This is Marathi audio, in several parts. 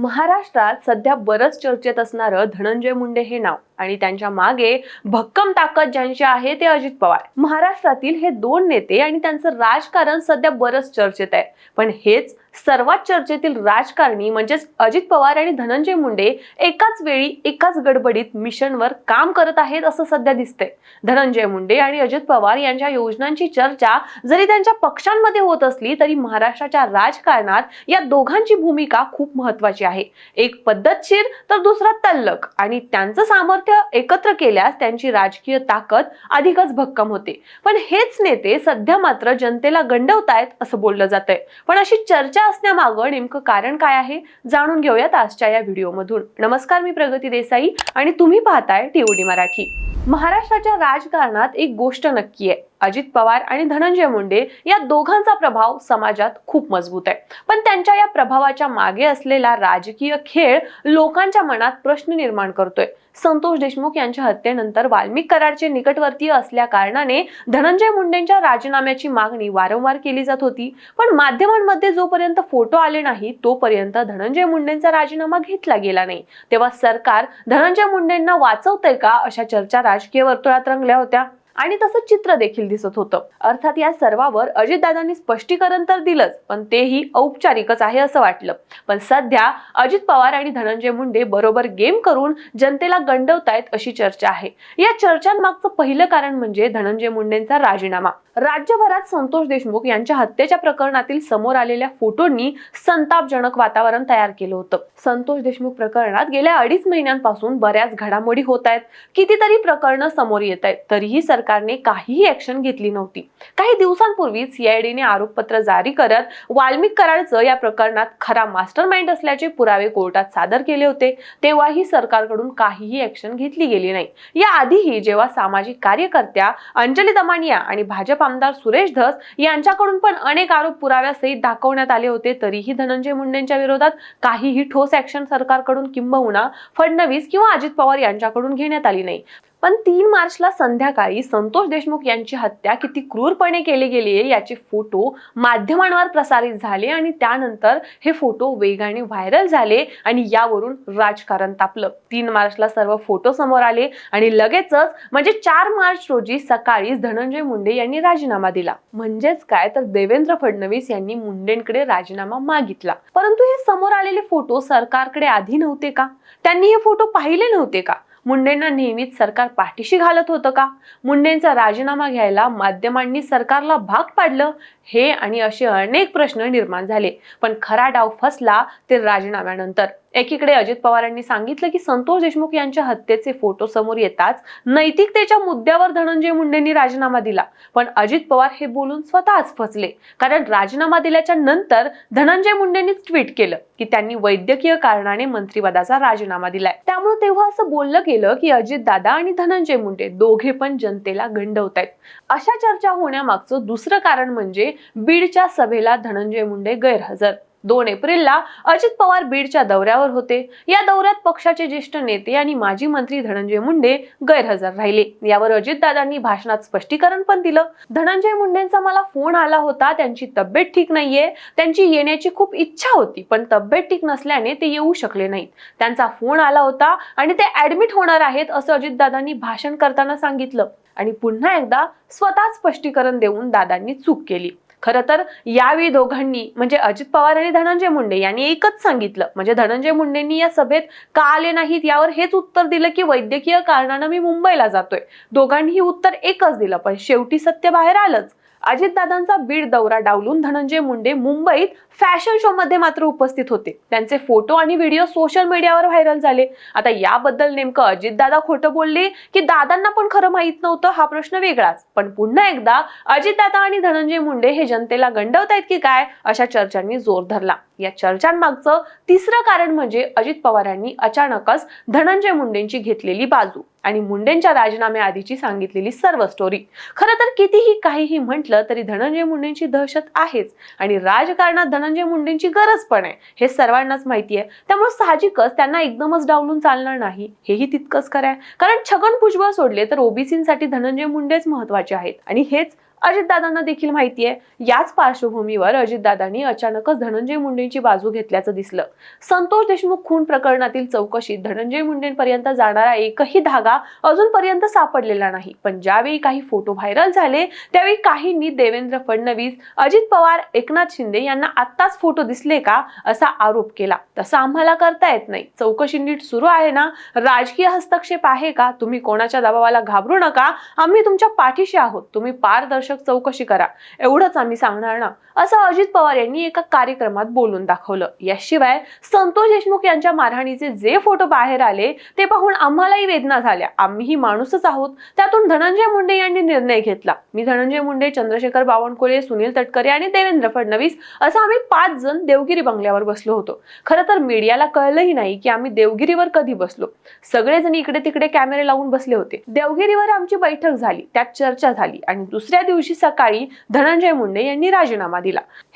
महाराष्ट्रात सध्या बरंच चर्चेत असणारं धनंजय मुंडे हे नाव. आणि त्यांच्या मागे भक्कम ताकद ज्यांची आहे ते अजित पवार. महाराष्ट्रातील हे दोन नेते आणि त्यांचं राजकारण सध्या बरंच चर्चेत आहे. पण हेच सर्वात चर्चेतील राजकारणी म्हणजेच अजित पवार आणि धनंजय मुंडे एकाच वेळी एकाच गडबडीत मिशनवर काम करत आहेत असं सध्या दिसतंय. धनंजय मुंडे आणि अजित पवार यांच्या योजनांची चर्चा जरी त्यांच्या पक्षांमध्ये होत असली तरी महाराष्ट्राच्या राजकारणात या दोघांची भूमिका खूप महत्वाची आहे. एक पद्धतशीर तर दुसरा तल्लक आणि त्यांचं सामर्थ्य एकत्र केल्यास त्यांची राजकीय ताकद अधिकच भक्कम होते. पण हेच नेते सध्या मात्र जनतेला गंडवतायत असं बोललं जातंय. पण अशी चर्चा असण्यामागं नेमकं कारण काय आहे जाणून घेऊयात आजच्या या व्हिडिओमधून. नमस्कार मी प्रगती देसाई आणि तुम्ही पाहताय टीओडी मराठी. महाराष्ट्राच्या राजकारणात एक गोष्ट नक्की आहे. अजित पवार आणि धनंजय मुंडे या दोघांचा प्रभाव समाजात खूप मजबूत आहे. पण त्यांच्या या प्रभावाच्या मागे असलेला राजकीय खेळ लोकांच्या मनात प्रश्न निर्माण करतोय. संतोष देशमुख यांच्या हत्येनंतर वाल्मिक करारचे निकटवर्तीय असल्या कारणाने धनंजय मुंडेंच्या राजीनाम्याची मागणी वारंवार केली जात होती. पण माध्यमांमध्ये जोपर्यंत फोटो आले नाही तोपर्यंत धनंजय मुंडेंचा राजीनामा घेतला गेला नाही. तेव्हा सरकार धनंजय मुंडेंना वाचवतंय का? अशा चर्चा राजकीय वर्तुळात रंगल्या होत्या. आणि तसं चित्र देखील दिसत होतं. अर्थात या सर्वावर अजितदादांनी स्पष्टीकरण तर दिलंच पण तेही औपचारिकच आहे असं वाटलं. पण सध्या अजित पवार आणि धनंजय मुंडे बरोबर गेम करून जनतेला गंडवतायत अशी चर्चा आहे. या चर्चांमागचं पहिलं कारण म्हणजे धनंजय मुंडेंचा राजीनामा. राज्यभरात संतोष देशमुख यांच्या हत्येच्या प्रकरणातील समोर आलेल्या फोटोंनी संतापजनक वातावरण तयार केलं होतं. संतोष देशमुख प्रकरणात गेल्या अडीच महिन्यांपासून बऱ्याच घडामोडी होत आहेत कितीतरी प्रकरणं समोर येत आहेत तरीही सरकार सरकारने काहीही ॲक्शन घेतली नव्हती. काही दिवसांपूर्वी सीआयडीने आरोपपत्र जारी करत वाल्मिक कराडचं या प्रकरणात खरा मास्टर माइंड असल्याचे पुरावे कोर्टात सादर केले होते. तेव्हाही सरकारकडून काहीही ॲक्शन घेतली गेली नाही. याआधीही जेव्हा सामाजिक कार्यकर्त्या अंजली दमानिया आणि भाजप आमदार सुरेश धस यांच्याकडून पण अनेक आरोप पुराव्यासहित दाखवण्यात आले होते तरीही धनंजय मुंडेंच्या विरोधात काहीही ठोस ऍक्शन सरकारकडून किंबहुना फडणवीस किंवा अजित पवार यांच्याकडून घेण्यात आली नाही. पण तीन मार्चला संध्याकाळी संतोष देशमुख यांची हत्या किती क्रूरपणे केली गेली आहे याचे फोटो माध्यमांवर प्रसारित झाले आणि त्यानंतर हे फोटो वेगाने व्हायरल झाले आणि यावरून राजकारण तापलं. तीन मार्चला सर्व फोटो समोर आले आणि लगेचच म्हणजे चार मार्च रोजी सकाळीच धनंजय मुंडे यांनी राजीनामा दिला. म्हणजेच काय? तर देवेंद्र फडणवीस यांनी मुंडेंकडे राजीनामा मागितला. परंतु हे समोर आलेले फोटो सरकारकडे आधी नव्हते का? त्यांनी हे फोटो पाहिले नव्हते का? मुंडेंना नेहमीच सरकार पाठीशी घालत होतं का? मुंडेंचा राजीनामा घ्यायला माध्यमांनी सरकारला भाग पाडलं? हे आणि असे अनेक प्रश्न निर्माण झाले. पण खरा डाव फसला ते राजीनाम्यानंतर. एकीकडे अजित पवारांनी सांगितलं की संतोष देशमुख यांच्या हत्येचे फोटो समोर येताच नैतिकतेच्या मुद्द्यावर धनंजय मुंडेंनी राजीनामा दिला. पण अजित पवार हे बोलून स्वतःच फसले. कारण राजीनामा दिल्याच्या नंतर धनंजय मुंडेंनीच ट्विट केलं की त्यांनी वैद्यकीय कारणाने मंत्रिपदाचा राजीनामा दिलाय. त्यामुळे तेव्हा असं बोललं गेलं की अजित दादा आणि धनंजय मुंडे दोघे पण जनतेला गंडवतायत. अशा चर्चा होण्यामागचं दुसरं कारण म्हणजे बीडच्या सभेला धनंजय मुंडे गैरहजर. दोन एप्रिलला अजित पवार बीडच्या दौऱ्यावर होते. या दौऱ्यात पक्षाचे ज्येष्ठ नेते आणि माजी मंत्री धनंजय मुंडे गैरहजर राहिले. यावर अजितदादांनी भाषणात स्पष्टीकरण पण दिलं. धनंजय मुंडेंचा मला फोन आला होता त्यांची तब्येत ठीक नाहीये. त्यांची येण्याची खूप इच्छा होती पण तब्येत ठीक नसल्याने ते येऊ शकले नाहीत. त्यांचा फोन आला होता आणि ते ऍडमिट होणार आहेत असं अजितदादांनी भाषण करताना सांगितलं. आणि पुन्हा एकदा स्वतः स्पष्टीकरण देऊन दादांनी चूक केली. खरं तर यावेळी दोघांनी म्हणजे अजित पवार आणि धनंजय मुंडे यांनी एकच सांगितलं. म्हणजे धनंजय मुंडेंनी या सभेत का आले नाहीत यावर हेच उत्तर दिलं की वैद्यकीय कारणानं मी मुंबईला जातोय. दोघांनीही उत्तर एकच दिलं पण शेवटी सत्य बाहेर आलंच. अजितदादांचा बीड दौरा डावलून धनंजय मुंडे मुंबईत फॅशन शो मध्ये मात्र उपस्थित होते. त्यांचे फोटो आणि व्हिडिओ सोशल मीडियावर व्हायरल झाले. आता याबद्दल नेमकं अजितदादा खोटं बोलले की दादांना पण खरं माहीत नव्हतं हा प्रश्न वेगळाच. पण पुन्हा एकदा अजितदादा आणि धनंजय मुंडे हे जनतेला गंडवतायत की काय अशा चर्चांनी जोर धरला. या चर्चांमागचं तिसरं कारण म्हणजे अजित पवारांनी अचानकच धनंजय मुंडेंची घेतलेली बाजू आणि मुंडेंच्या राजीनाम्याआधीची सांगितलेली सर्व स्टोरी खरं तर कितीही काहीही म्हटलं तरी धनंजय मुंडेंची दहशत आहेच आणि राजकारणात धनंजय मुंडेंची गरज पण आहे हे सर्वांनाच माहिती आहे. त्यामुळे साहजिकच त्यांना एकदमच डावलून चालणार नाही हेही तितकंच खरं आहे. कारण छगन भुजबळ सोडले तर ओबीसीसाठी धनंजय मुंडेच महत्त्वाचे आहेत आणि हेच अजितदादांना देखील माहिती आहे याच पार्श्वभूमीवर अजितदादांनी अचानकच धनंजय मुंडेंची बाजू घेतल्याचं दिसलं. संतोष देशमुख खून प्रकरणातील चौकशीत धनंजय मुंडेंपर्यंत जाणारा एकही धागा अजूनपर्यंत सापडलेला नाही. पण ज्यावेळी काही फोटो व्हायरल झाले त्यावेळी काहींनी देवेंद्र फडणवीस अजित पवार एकनाथ शिंदे यांना आत्ताच फोटो दिसले का असा आरोप केला. तसं आम्हाला करता येत नाही. चौकशी नीट सुरू आहे ना? राजकीय हस्तक्षेप आहे का? तुम्ही कोणाच्या दबावाला घाबरू नका. आम्ही तुमच्या पाठीशी आहोत. तुम्ही पारदर्शक चौकशी करा. एवढंच आम्ही सांगणार ना. असं अजित पवार यांनी एका कार्यक्रमात बोलून दाखवलं. याशिवाय संतोष देशमुख यांच्या मारहाणीचे जे फोटो बाहेर आले ते पाहून आम्हालाही वेदना झाल्या. आम्हीही माणूसच आहोत. त्यातून धनंजय मुंडे यांनी निर्णय घेतला. मी धनंजय मुंडे चंद्रशेखर बावनकुळे सुनील तटकरे आणि देवेंद्र फडणवीस असं आम्ही पाच जण देवगिरी बंगल्यावर बसलो होतो. खरं तर मीडियाला कळलंही नाही की आम्ही देवगिरीवर कधी बसलो. सगळेजण इकडे तिकडे कॅमेरे लावून बसले होते. देवगिरीवर आमची बैठक झाली. त्यात चर्चा झाली आणि दुसऱ्या दिवशी सकाळी धनंजय मुंडे यांनी राजीनामा दिला.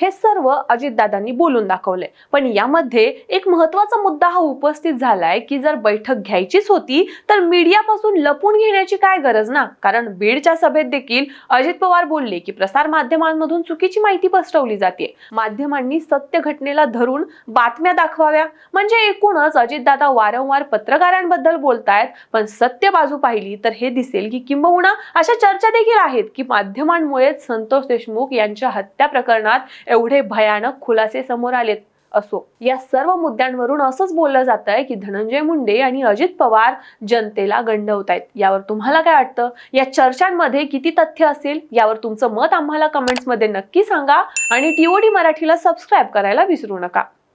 हे सर्व अजितदादांनी बोलून दाखवले. पण यामध्ये एक महत्त्वाचा मुद्दा हा उपस्थित झालाय की जर बैठक घ्यायचीच होती तर मीडियापासून लपून घेण्याची काय गरज ना? कारण बीडच्या सभेत देखील अजित पवार बोलले की प्रसार माध्यमांमधून चुकीची माहिती पसरवली जाते. माध्यमांनी सत्य घटनेला धरून बातम्या दाखवाव्या. म्हणजे एकूणच अजितदादा वारंवार पत्रकारांबद्दल बोलतायत पण सत्य बाजू पाहिली तर हे दिसेल की किंबहुना अशा चर्चा देखील आहेत की माध्यमांमुळेच संतोष देशमुख यांच्या हत्या प्रकरणात एवढे भयानक खुलासे समोर आलेत. असो या सर्व मुद्द्यांवरून असंच बोललं जात आहे की धनंजय मुंडे आणि अजित पवार जनतेला गंडवतायत. यावर तुम्हाला काय वाटतं? या चर्चांमध्ये किती तथ्य असेल? यावर तुमचं मत आम्हाला कमेंट्समध्ये नक्की सांगा आणि टीओडी मराठीला सबस्क्राईब करायला विसरू नका.